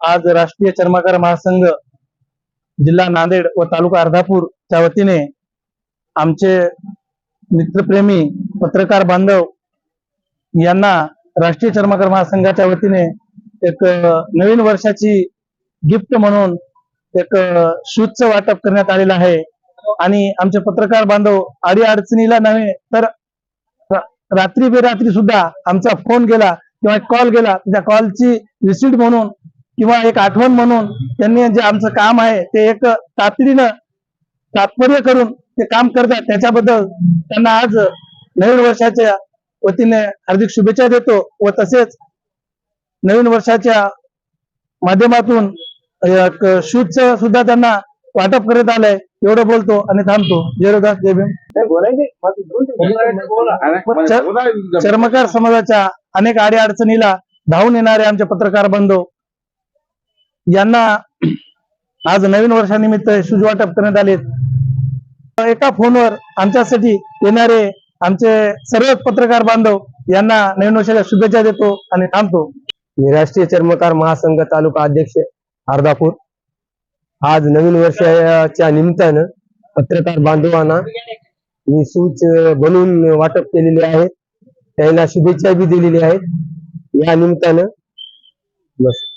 आज राष्ट्रीय चर्माकार महासंघ जिल्हा नांदेड व तालुका अर्धापूरच्या वतीने आमचे मित्रप्रेमी पत्रकार बांधव यांना राष्ट्रीय चर्माकार महासंघाच्या वतीने एक नवीन वर्षाची गिफ्ट म्हणून एक शूजचं वाटप करण्यात आलेलं आहे. आणि आमचे पत्रकार बांधव अडी अडचणीला नव्हे तर रात्री बेरात्री सुद्धा आमचा फोन गेला किंवा कॉल गेला. त्या कॉलची रिसिट म्हणून किंवा एक आठवण म्हणून त्यांनी जे आमचं काम आहे ते एक तातडीनं तात्पर्य करून ते काम करतात. त्याच्याबद्दल त्यांना आज नवीन वर्षाच्या वतीने हार्दिक शुभेच्छा देतो व तसेच नवीन वर्षाच्या माध्यमातून एक शूजचं सुद्धा त्यांना वाटप करण्यात आलंय. एवढं बोलतो आणि थांबतो. जयरोदास जय भीम. चर- चर्मकार समाजाच्या अनेक आडी अडचणीला धावून येणारे आमचे पत्रकार बांधव यांना आज नवीन वर्षानिमित्त शूज वाटप करण्यात आले एका फोनवर आमच्यासाठी येणारे आमचे सर्व पत्रकार बांधव यांना नवीन वर्षाच्या शुभेच्छा देतो आणि थांबतो. मी राष्ट्रीय चर्मकार महासंघ तालुका अध्यक्ष अर्धापूर. आज नवीन वर्षाच्या निमित्तानं पत्रकार बांधवांना मी सूच बनवून वाटप केलेली आहे त्यांना शुभेच्छा बी दिलेली आहेत. या निमित्तानं बस.